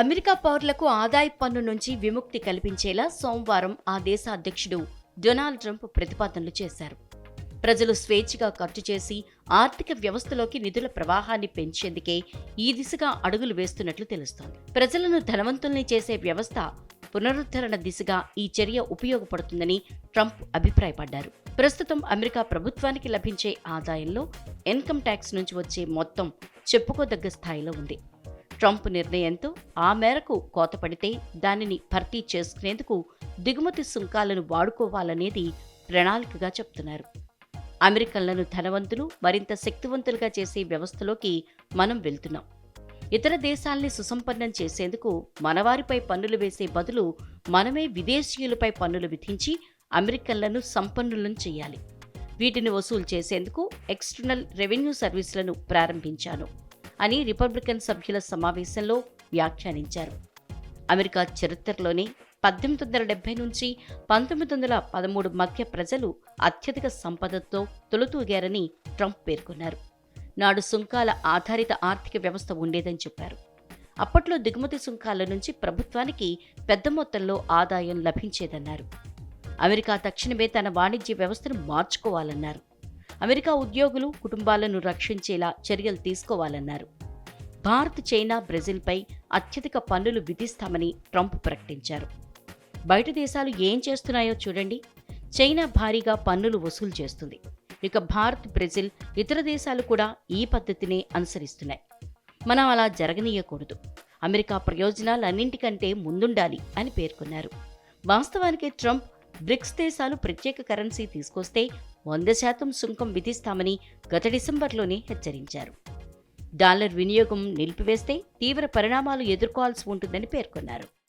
America పౌరులకు ఆదాయ పన్ను నుంచి విముక్తి కల్పించేలా సోమవారం ఆ దేశ అధ్యక్షుడు డొనాల్డ్ ట్రంప్ ప్రతిపాదనలు చేశారు. ప్రజలు స్వేచ్ఛగా ఖర్చు చేసి ఆర్థిక వ్యవస్థలోకి నిధుల ప్రవాహాన్ని పెంచేందుకే ఈ దిశగా అడుగులు వేస్తున్నట్లు తెలుస్తోంది. ప్రజలను ధనవంతుల్ని చేసే వ్యవస్థ పునరుద్ధరణ దిశగా ఈ చర్య ఉపయోగపడుతుందని ట్రంప్ అభిప్రాయపడ్డారు. ప్రస్తుతం అమెరికా ప్రభుత్వానికి లభించే ఆదాయంలో ఇన్కమ్ ట్యాక్స్ నుంచి వచ్చే మొత్తం చెప్పుకోదగ్గ స్థాయిలో ఉంది. ట్రంప్ నిర్ణయంతో ఆ మేరకు కోత పడితే దానిని భర్తీ చేసుకునేందుకు దిగుమతి సుంకాలను వాడుకోవాలనేది ప్రణాళికగా చెప్తున్నారు. అమెరికన్లను ధనవంతులు మరింత శక్తివంతులుగా చేసే వ్యవస్థలోకి మనం వెళ్తున్నాం. ఇతర దేశాల్ని సుసంపన్నం చేసేందుకు మనవారిపై పన్నులు వేసే బదులు మనమే విదేశీయులపై పన్నులు విధించి అమెరికన్లను సంపన్నులను చేయాలి. వీటిని వసూలు చేసేందుకు ఎక్స్టర్నల్ రెవెన్యూ సర్వీసులను ప్రారంభించాను. అని రిపబ్లికన్ సభ్యుల సమావేశంలో వ్యాఖ్యానించారు. అమెరికా చరిత్రలోనే పద్దెనిమిది వందల డెబ్బై నుంచి పంతొమ్మిది వందల పదమూడు మధ్య ప్రజలు అత్యధిక సంపదతో తొలుతూగారని ట్రంప్ పేర్కొన్నారు. నాడు సుంకాల ఆధారిత ఆర్థిక వ్యవస్థ ఉండేదని చెప్పారు. అప్పట్లో దిగుమతి సుంకాల నుంచి ప్రభుత్వానికి పెద్ద మొత్తంలో ఆదాయం లభించేదన్నారు. అమెరికా తక్షణమే తన వాణిజ్య వ్యవస్థను మార్చుకోవాలన్నారు. అమెరికా ఉద్యోగులు కుటుంబాలను రక్షించేలా చర్యలు తీసుకోవాలన్నారు. భారత్ చైనా బ్రెజిల్పై అత్యధిక పన్నులు విధిస్తామని ట్రంప్ ప్రకటించారు. బయట దేశాలు ఏం చేస్తున్నాయో చూడండి. చైనా భారీగా పన్నులు వసూలు చేస్తుంది. ఇక భారత్ బ్రెజిల్ ఇతర దేశాలు కూడా ఈ పద్ధతినే అనుసరిస్తున్నాయి. మనం అలా జరగనీయకూడదు. అమెరికా ప్రయోజనాలన్నింటికంటే ముందుండాలి అని పేర్కొన్నారు. వాస్తవానికి ట్రంప్ బ్రిక్స్ దేశాలు ప్రత్యేక కరెన్సీ తీసుకొస్తే వంద శాతం సుంకం విధిస్తామని గత డిసెంబర్లోనే హెచ్చరించారు. డాలర్ వినియోగం నిలిపివేస్తే తీవ్ర పరిణామాలు ఎదుర్కోవాల్సి ఉంటుందని పేర్కొన్నారు.